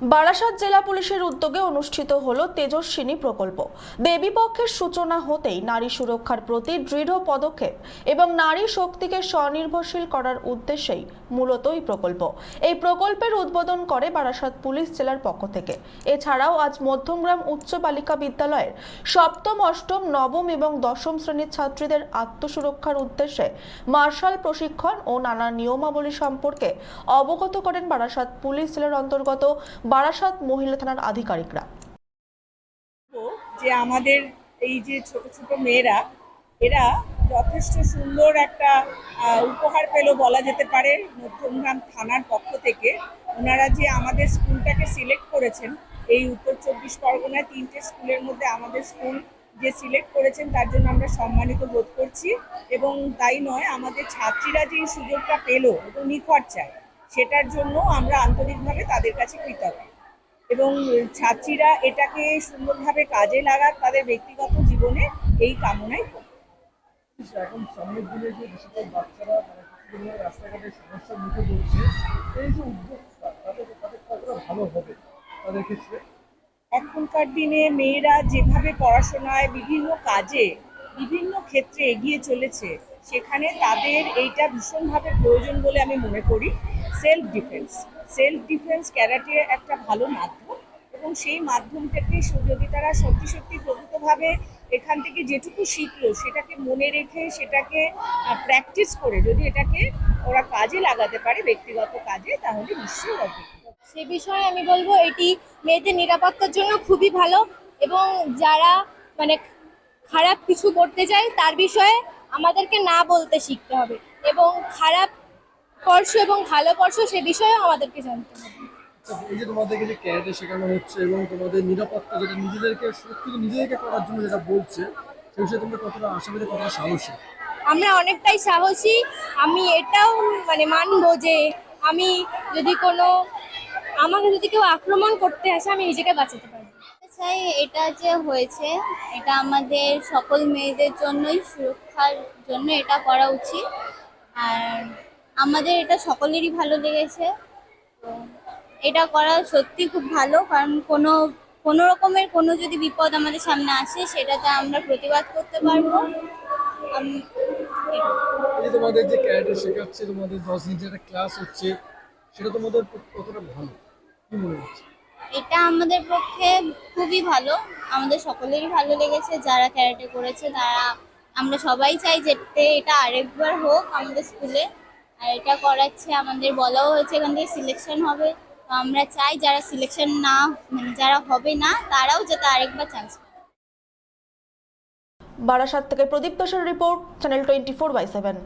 বারাসাত জেলা পুলিশের উদ্যোগে অনুষ্ঠিত হল তেজস্বিনী প্রকল্প। দেবীপক্ষের সূচনা হতেই নারী সুরক্ষার প্রতি দৃঢ় পদক্ষেপ এবং নারী শক্তিকে স্বনির্ভরশীল করার উদ্দেশ্যেই মূলত এই প্রকল্প। এই প্রকল্পের উদ্বোধন করে বারাসাত পুলিশ জেলার পক্ষ থেকে। এছাড়াও আজ মধ্যমগ্রাম উচ্চ বালিকা বিদ্যালয়ের সপ্তম, অষ্টম, নবম এবং দশম শ্রেণির ছাত্রীদের আত্মসুরক্ষার উদ্দেশ্যে মার্শাল প্রশিক্ষণ ও নানা নিয়মাবলী সম্পর্কে অবগত করেন বারাসাত পুলিশ জেলার অন্তর্গত বারাসাত মহিলা থানার আধিকারিকরা। যে আমাদের এই যে ছোট ছোট মেয়েরা, এরা যথেষ্ট সুন্দর একটা উপহার পেল বলা যেতে পারে মধ্যমগ্রাম থানার পক্ষ থেকে। ওনারা যে আমাদের স্কুলটাকে সিলেক্ট করেছেন, এই উত্তর চব্বিশ পরগনায় তিনটে স্কুলের মধ্যে আমাদের স্কুল যে সিলেক্ট করেছেন, তার জন্য আমরা সম্মানিত বোধ করছি। এবং তাই নয়, আমাদের ছাত্রীরা যে সুযোগটা পেল, এবং নিখরচায় সেটার জন্য আমরা আন্তরিকভাবে তাদের কাছে কৃতজ্ঞ। এবং ছাত্রীরা এটাকে সুন্দরভাবে কাজে লাগাক তাদের ব্যক্তিগত জীবনে এই কামনাই করি এখন সামনের দিনে যে বেশিরভাগ বাচ্চারা রাস্তাঘাটে সমস্যার মুখে পড়ছে এই যে উদ্যোগটা তাদের তাদের কতটা ভালো হবে তাদের ক্ষেত্রে? এখনকার দিনে মেয়েরা যেভাবে পড়াশোনায় বিভিন্ন কাজে বিভিন্ন ক্ষেত্রে এগিয়ে চলেছে সেখানে তাদের এইটা ভীষণভাবে প্রয়োজন বলে আমি মনে করি। Self defence self defence karate একটা ভালো মাধ্যম এবং সেই মাধ্যম থেকে যদি তারা সত্যি সত্যি প্রকৃতভাবে এখান থেকে যেটুকু শিখলো সেটাকে মনে রেখে সেটাকে প্র্যাকটিস করে যদি এটাকে ওরা কাজে লাগাতে পারে ব্যক্তিগত কাজে, তাহলে নিশ্চয়ই সে বিষয়ে আমি বলব এটি মেয়েদের নিরাপত্তার জন্য খুবই ভালো এবং যারা মানে খারাপ কিছু করতে চায় তার বিষয়ে আমাদেরকে না বলতে শিখতে হবে। এবং খারাপ স্পর্শ এবং ভালো স্পর্শ সে বিষয়েও আমাদেরকে জানতে হবে। এই যে তোমাদেরকে যে ক্যারেটে শেখানো হচ্ছে এবং তোমাদের নিরাপত্তা যেটা নিজেদেরকে সুরক্ষিত নিজেদেরকে করার জন্য যেটা বলছে সেই বিষয়ে তোমরা কতটা আশাবাদী কতটা সাহসী? আমরা অনেকটাই সাহসী। আমি এটাও মানে মানবো যে আমি যদি কোনো আমাকে যদি কেউ আক্রমণ করতে আসে আমি নিজেকে বাঁচাতে পারব। চাই এটা যে হয়েছে, এটা আমাদের সকল মেয়েদের জন্যই সুরক্ষার জন্য এটা করা উচিত। আর আমাদের এটা সকলেরই ভালো লেগেছে। তো এটা করা সত্যি খুব ভালো, কারণ কোনো কোনো রকমের কোনো যদি বিপদ আমাদের সামনে আসে, সেটাতে আমরা প্রতিবাদ করতে পারব। তোমাদের যে শেখাচ্ছে, তোমাদের দশ দিন যে একটা ক্লাস হচ্ছে, সেটা তোমাদের কতটা ভালো? কি মনে হচ্ছে? এটা আমাদের পক্ষে খুবই ভালো। আমাদের সকলেরই ভালো লেগেছে, যারা ক্যারাটে করেছে তারা, আমরা সবাই চাই যেতে এটা আরেকবার হোক আমাদের স্কুলে আর এটা করাচ্ছে আমাদের, বলাও হয়েছে এখান থেকে সিলেকশন হবে। তো আমরা চাই যারা সিলেকশন না মানে যারা হবে না, তারাও যাতে আরেকবার চান্স বারাসাত থেকে প্রদীপ দাসের report channel twenty four by seven